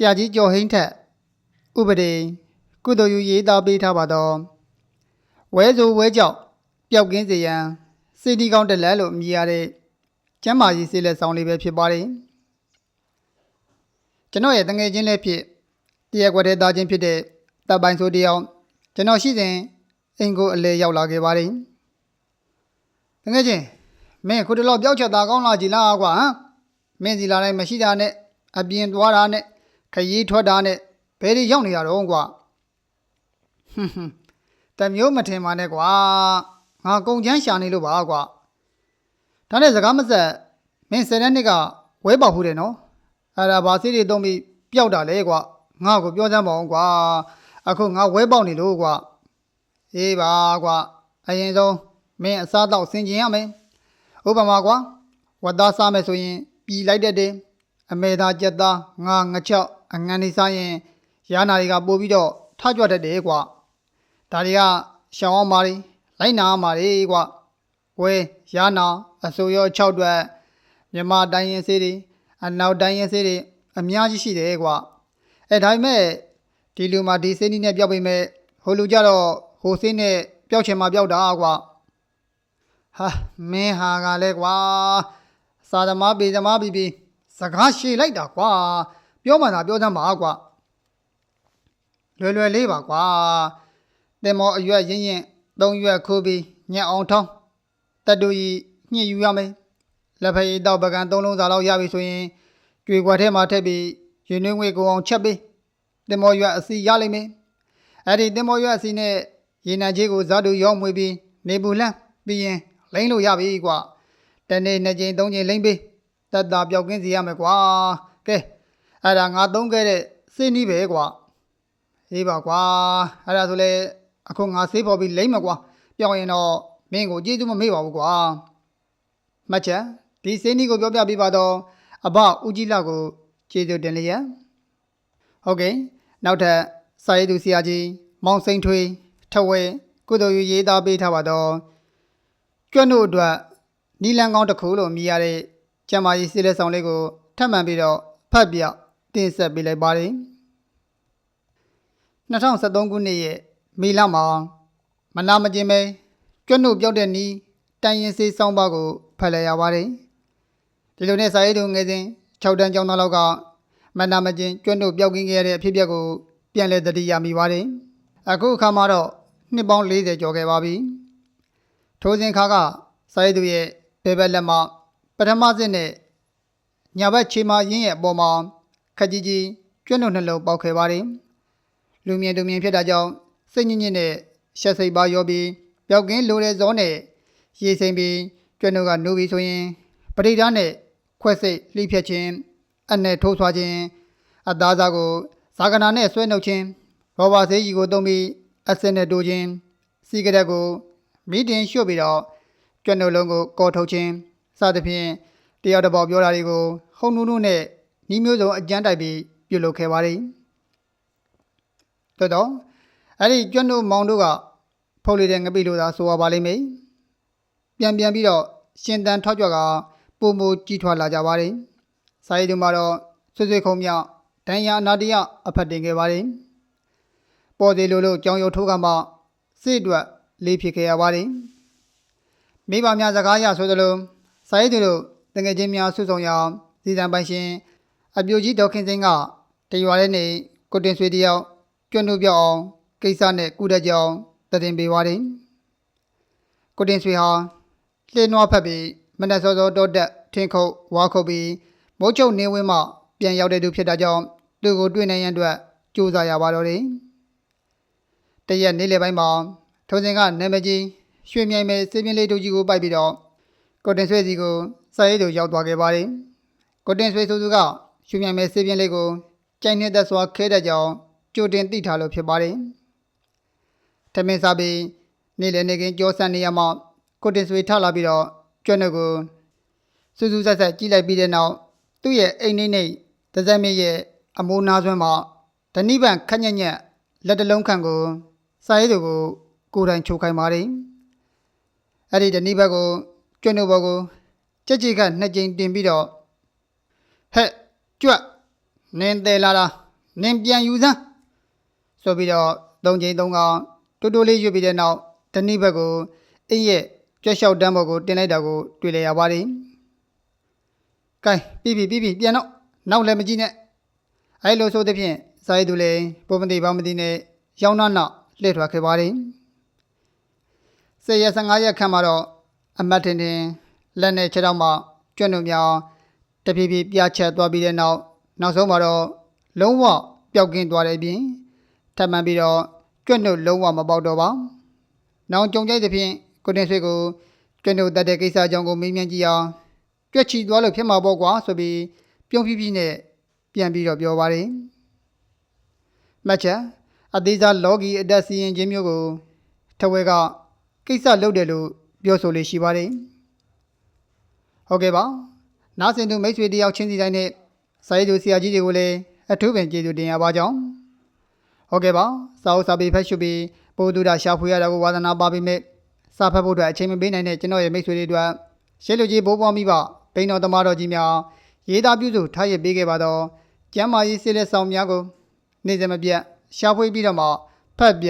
ဆရာကြီးကျော်ဟိန်းထက်ဥပဒေကုသိုလ်ယူရေးသားပေးထားပါတော့ဝဲဆိုဝဲကြောက်ပျောက်ကင်းစေရန်စေတီကောင်းတက်လက်လို့မြည်ရတဲ့ကျမ်းမာရေးစေလက်ဆောင်လေးပဲဖြစ်ပါတယ်ကျွန်တော်ရဲ့တငယ်ချင်းလေးဖြစ်တရက်ကွက်တဲ့သားချင်းဖြစ်တဲ့တပ်ပိုင်းဆိုတယောက်ကျွန်တော်ရှိစဉ်အင်ကိုအလဲရောက်လာခဲ့ပါတယ်တငယ်ချင်းမင်းခုတလောပျောက်ချက်သားကောင်းလာကြည်လားကွာဟမ်မင်းစီလာတိုင်းမရှိတာနဲ့အပြင်သွားတာနဲ့ ခရီးထွက်တာနဲ့ဘယ်ဒီရောက်နေရတော့ကွာဟွန်းဟွန်းတမျိုးမထင်ပါနဲ့ကွာငါကုံချမ်းရှာနေလို့ပါကွာဒါနဲ့စကားမဆက်မင်းဆယ်ရက်နှစ်ကဝဲပေါက်ဖူးတယ်နော်အဲ့ဒါဘာစီးတွေတုံးပြီးပျောက်တာလဲကွာငါ့ကိုပြောစမ်းပါအောင်ကွာအခုငါဝဲပေါက်နေလို့ကွာအေးပါကွာအရင်ဆုံးမင်းအစားတော့ဆင်ကျင်ရမယ်ဥပမာကွာဝတ်သားစားမယ်ဆိုရင်ပြည်လိုက်တဲ့တယ် အမေသားကြက်သားငါငချောက်အငန်းနေစားရင်ရနာတွေကပို့ပြီးတော့ထကြွတတ်တယ်ကွာဒါတွေကရှောင်းအောင်မာတွေလိုက်နာအောင်မာတွေကွာဝဲရနာအစိုးရ6အတွက်မြန်မာတိုင်းရင်စေးတွေအနောက်တိုင်းရင်စေးတွေအများကြီးရှိတယ်ကွာအဲဒါပေမဲ့ဒီလူမှာဒီစေးနီးနဲ့ပြောက်ပေမဲ့ဟိုလူကြတော့ဟိုစေးနဲ့ပျောက်ချင်မှပျောက်တာကွာဟာမင်းဟာကလည်းကွာစာသမားပေသမားပြီပြီ စကားရှည်လိုက်တာကွာပြောမှသာပြောစမ်းပါကွာလွယ်လွယ်လေးပါကွာတင်မောအရွက်ရင်းရင်သုံးရွက်ခိုးပြီးညက်အောင်ထောင်းတတူကြီးညှစ်ယူရမယ်လက်ဖက်ရည်တော့ပကံသုံးလုံးစာလောက်ရပြီဆိုရင်ကြွေခွက်ထဲမှာထည့်ပြီးရင်နှွေးငွေကိုအောင်ချက်ပေးတင်မောရွက်အစီရလိမ့်မယ်အဲ့ဒီတင်မောရွက်အစီနဲ့ရေနံချေးကိုဇာတူရောမွေပြီးနေပူလန့်ပြီးရင်လိမ့်လို့ရပြီကွာတနေ့နှစ်ကြိမ်သုံးကြိမ်လိမ့်ပေး တတ်တာပျောက်ကင်းစီရမယ်ကွာကဲအဲ့ဒါငါသုံးခဲ့တဲ့စိတ်နီးပဲကွာအေးပါကွာအဲ့ဒါဆိုလေအခုငါဆေးပေါ်ပြီးလိမ့်မယ်ကွာပြောင်းရင်တော့မင်းကိုကျေးဇူးမမေ့ပါဘူးကွာမှတ်ချက်ဒီစိတ်နီးကိုပြောပြပေးပါတော့အဘဦးကြီးလာကိုကျေးဇူးတင်လျက်ဟုတ်ကဲ့နောက်ထပ်စာရေးသူဆရာကြီးမောင်စိန်ထွေးထဝဲကုသိုလ်ယူရေးသားပေးထားပါတော့ကျွတ်တို့အတွက်နီလန်ကောင်းတစ်ခုလို့မြည်ရတဲ့ ကျမ်းမာရေးစီးလက်ဆောင်လေးကိုထပ်မံပြီးတော့ဖတ်ပြတင်ဆက်ပေးလိုက်ပါတယ်2013ခုနှစ်ရဲ့မေလမှာမနာမကျင်ပဲကျွတ်တို့ပြောက်တဲ့နီးတိုင်ရင်စေးစောင်းပါကိုဖတ်လိုက်ရပါတယ်ဒီလိုနဲ့စာရေးသူငယ်စဉ်6တန်းကျောင်းသားလောက်ကမနာမကျင်ကျွတ်တို့ပြောက်ကင်းခဲ့ရတဲ့အဖြစ်အပျက်ကိုပြန်လည်သတိရမိပါတယ်အခုအခါမှာတော့နှစ်ပေါင်း40ကျော်ခဲ့ပါပြီထိုးစဉ်ခါကစာရေးသူရဲ့ဘဲဘက်လက်မှာ ပထမစစ်နဲ့ညာဘက်ခြေမရင်းရဲ့အပေါ်မှာခက်ကြီးကြီးကျွတ်နှုတ်နှလုံးပေါက်ခဲ့ပါတယ်လူမြင်သူမြင်ဖြစ်တာကြောင့်စိတ်ညစ်ညစ်နဲ့ရှက်စိတ်ပါရောပြီးပျောက်ကင်းလိုတဲ့ဇောနဲ့ရေစိမ်ပြီးကျွတ်နှုတ်ကနိုးပြီးဆိုရင်ပရိဒါနဲ့ခွက်စိတ်လှိဖြက်ခြင်းအနဲ့ထိုးဆွာခြင်းအသားစားကိုဇာကနာနဲ့ဆွဲနှုတ်ခြင်းရောဘာဆေးကြီးကိုသုံးပြီးအဆစ်နဲ့တိုးခြင်းစီကရက်ကိုမီတင်ရွှတ်ပြီးတော့ကျွတ်နှုတ်လုံးကိုကော်ထုတ်ခြင်း စသဖြင့်တယောက်တစ်ပေါက်ပြောတာတွေကိုဟုံနုနုနဲ့ညီမျိုးစုံအကြမ်းတိုက်ပြီးပြုလုပ်ခဲ့ပါတယ်တော်တော့အဲ့ဒီကျွတ်နှုတ်မောင်တို့ကဖုတ်လိုက်တဲ့ငပိလို့သာဆိုရပါလိမ့်မယ်ပြန်ပြန်ပြီးတော့ရှင်တန်ထောက်ကြွကပုံမူကြီးထွားလာကြပါတယ်စာရေးသူမှာတော့ဆွေဆွေခုံမြောက်ဒန်ယာအနာတရအဖတ်တင်ခဲ့ပါတယ်ပေါ်သေးလို့လို့ကြောင်ရုပ်ထိုးကမှစိတ်အတွက်လေးဖြစ်ခဲ့ရပါတယ်မိဘများစကားရဆိုသလို စာရေးသူတို့တငယ်ချင်းများဆုဆောင်ရအောင်စီစံပိုင်ရှင်အပြိုကြီးဒေါက်ခင်စင်းကတရွာလေးနေကိုတင်ဆွေတယောက်ကျွန်းတို့ပြောက်အောင်ကိစ္စနဲ့ကုတဲ့ကြောင်တည်တင်ပေးပါတယ်ကိုတင်ဆွေဟာလှင်းနွားဖက်ပြီးမနက်စောစောတောတက်ထင်းခုတ်ဝါခုတ်ပြီးမိုးချုပ်နေဝင်းမှပြန်ရောက်တဲ့သူဖြစ်တာကြောင့်သူ့ကိုတွေ့နိုင်ရန်အတွက်ကြိုးစားရပါတော့တယ်တရက်နေ့လယ်ပိုင်းမှာထုံစင်ကနာမည်ကြီးရွှေမြိုင်မဲစေပြင်းလေးတို့ကြီးကိုပိုက်ပြီးတော့ ကိုတင်ဆွေစီကိုစာရေးသူရောက်သွားခဲ့ပါတယ်ကိုတင်ဆွေဆိုသူကရွှေမြိုင်မဲစေပြင်းလေးကိုကြိုင်နေတဲ့စွာခဲတဲ့ကြောင်ကြိုတင်သိထားလို့ဖြစ်ပါတယ်ထမင်းစားပြီးနေ့လယ်နေကင်းကြောဆန်နေရမှကိုတင်ဆွေထလာပြီးတော့ကျွတ်နှုတ်ကိုစူးစူးဆက်ဆက်ကြည့်လိုက်ပြီးတဲ့နောက်သူ့ရဲ့အိမ်နေနေဒဇက်မြရဲ့အမိုးနာဆွမ်းမှာဓနိဗံခက်ညက်ညက်လက်တလုံးခန့်ကိုစာရေးသူကိုကိုယ်တိုင်ချိုးခိုင်းပါတယ်အဲ့ဒီဓနိဘက်ကို ကျွတ်နှုတ်ဘောကိုကြက်ကြိကနှစ်ကြိမ်တင်ပြီးတော့ဟဲ့ကြွတ်နင်းသေးလာလားနင်ပြန်ယူစမ်းဆိုပြီးတော့သုံးချိန်သုံးကောင်တိုးတိုးလေးရွတ်ပြီးတဲ့နောက်တနည်းဘက်ကိုအင်းရဲ့ကြွက်လျှောက်တန်းပေါ်ကိုတင်လိုက်တာကိုတွေ့လေရပါတယ်။ကဲပြီးပြီပြီးပြီပြန်တော့နောက်လည်းမကြည့်နဲ့အဲလိုဆိုတဲ့ဖြင့်စာရေးသူလည်းပုံမသိပါမသိနဲ့ရောင်းနှနောက်လှည့်ထွက်ခဲ့ပါတယ်။စေရက်15ရက်ခန့်မှာတော့ အမတ်တင်တင်လက်နဲ့ခြေထောက်မှကျွတ်နှုံမြောင်တဖြည်းဖြည်းပြချက်သွားပြီးတဲ့နောက်နောက်ဆုံးမှာတော့လုံးဝပျောက်ကင်းသွားတဲ့အပြင်ထပ်မံပြီးတော့ကျွတ်နှုတ်လုံးဝမပေါက်တော့ပါ။နောင်ကြုံကြိုက်တဲ့ဖြင့်ကိုတင်ဆွေကိုကျွတ်နှုတ်တတ်တဲ့ကိစ္စအကြောင်းကိုမေးမြန်းကြည့်အောင်ကြွက်ချီသွားလို့ဖြစ်မှာပေါ့ကွာဆိုပြီးပြုံးပြပြနဲ့ပြန်ပြီးတော့ပြောပါတယ်။မှတ်ချက်အသေးစားလော်ဂီအတက်စီရင်ခြင်းမျိုးကိုထဝဲကကိစ္စလုပ်တယ်လို့ ပြောဆိုလေးရှိပါတယ်။ဟုတ်ကဲ့ပါ။နားဆင်သူမိတ်ဆွေတယောက်ချင်းစီတိုင်းနဲ့စာရေးသူဆရာကြီးတွေကိုလည်းအထူးပင်ကျေးဇူးတင်ရပါကြောင်း။ဟုတ်ကဲ့ပါ။စာအုပ်စာပေဖတ်ရှုပြီးပို့သူတာရှာဖွေရတာကိုဝါသနာပါပေမဲ့စာဖတ်ဖို့အတွက်အချိန်မပေးနိုင်တဲ့ကျွန်တော်ရဲ့မိတ်ဆွေတွေအတွက်ရှေ့လူကြီးဘိုးဘွားမိဘဘိန်းတော်သမားတော်ကြီးများရေးသားပြုစုထားရပေးခဲ့ပါတော့ကျမ်းမာရေးဆေးလက်ဆောင်များကို နေ့စဉ်မပြတ်ရှာဖွေပြီးတော့မှဖတ်ပြ